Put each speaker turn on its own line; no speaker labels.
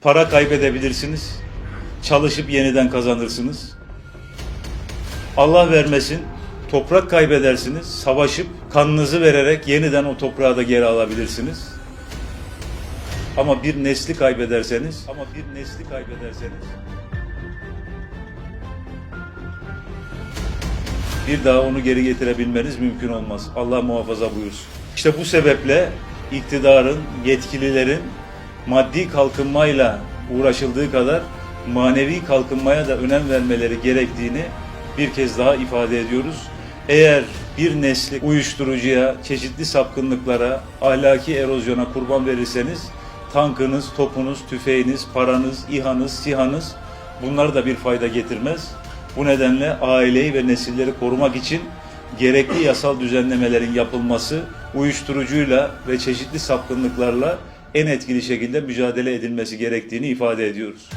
para kaybedebilirsiniz. Çalışıp yeniden kazanırsınız. Allah vermesin toprak kaybedersiniz. Savaşıp kanınızı vererek yeniden o toprağı da geri alabilirsiniz. Ama bir nesli kaybederseniz, ama bir nesli kaybederseniz bir daha onu geri getirebilmeniz mümkün olmaz. Allah muhafaza buyursun. İşte bu sebeple iktidarın, yetkililerin maddi kalkınmayla uğraşıldığı kadar manevi kalkınmaya da önem vermeleri gerektiğini bir kez daha ifade ediyoruz. Eğer bir nesli uyuşturucuya, çeşitli sapkınlıklara, ahlaki erozyona kurban verirseniz tankınız, topunuz, tüfeğiniz, paranız, İHA'nız, SİHA'nız bunlar da bir fayda getirmez. Bu nedenle aileyi ve nesilleri korumak için gerekli yasal düzenlemelerin yapılması, uyuşturucuyla ve çeşitli sapkınlıklarla en etkili şekilde mücadele edilmesi gerektiğini ifade ediyoruz.